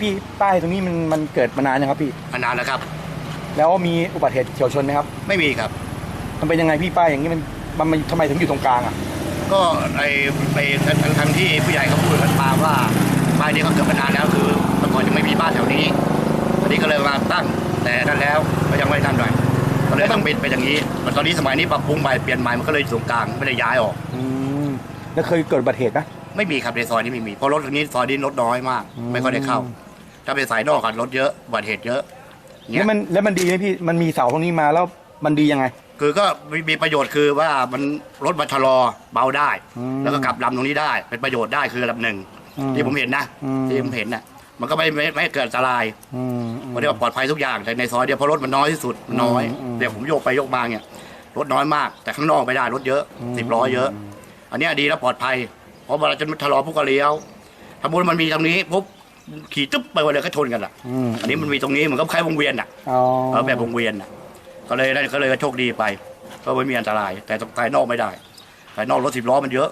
พี่ป้ายตรงนี้มันมันเกิดมานานยังครับพี่ มานานแล้วครับ แล้วมีอุบัติเหตุเฉียวชนไหมครับ ไม่มีครับ มันเป็นยังไงพี่ป้ายอย่างนี้มันมันมันทำไมถึงอยู่ตรงกลางอะ ก็ไอไปทางทางที่ผู้ใหญ่เขาพูดกันมาว่าป้ายนี้เขาเกิดมานานแล้วคือเมื่อก่อนยังไม่มีบ้านแถวนี้ตอนนี้ก็เลยมาตั้งแต่นั่นแล้วก็ยังไม่นั่นหน่อยก็เลยต้องเป็นไปอย่างนี้มันตอนนี้สมัยนี้ปรับปรุงใหม่เปลี่ยนใหม่มันก็เลยอยู่ตรงกลางไม่ได้ย้ายออก อืมแล้วเคยเกิดอุบัติเหตุไหมไม่มีครับในซอยนี้ไม่มีเพราะรถตรงนี้ซอยนี้รถน้อยมากอืมไม่ค่อยได้เข้า ถ้าเป็นสายนอกกันรถเยอะอุบัติเหตุเยอะเงี้แล้ยวมันแล้วมันดีไหมพี่มันมีเสาตรงนี้มาแล้วมันดียังไง คือก็มีมีประโยชน์คือว่ามันรถมาชะลอเบาได้ อืมแล้วก็กลับลำตรงนี้ได้ เป็นประโยชน์ได้คือลำหนึ่งอืมที่ผมเห็นนะอืม ที่ผมเห็นน่ะมันก็ไม่ไม่ไม่เกิดอันตราย อืมอืมเพราะเรียกว่าปลอดภัยทุกอย่างแต่ในซอยเดียวเพราะรถมันน้อยที่สุดน้อยอืมเดี๋ยวผมโยกไปโยกมาเนี่ยรถน้อยมาก แต่ข้างนอกไม่ได้รถเยอะอืมสิบล้อเยอะ อันเนี้ยดีแล้วปลอดภัย เพราะเวลาจะชะลอพวกก็เลี้ยวถ้ามุติมันมีตรงนี้ปุ๊บ ขี่ตึ๊บไปวันเดียวก็ชนกันอะอืมอันนี้มันมีตรงนี้มันก็คล้ายวงเวียนอะอ๋อเออแบบวงเวียนอะ ก็เลยได้ก็เลยโชคดีไป ก็ไม่มีอันตราย แต่ภายนอกไม่ได้ภายนอกรถสิบล้อมันเยอะ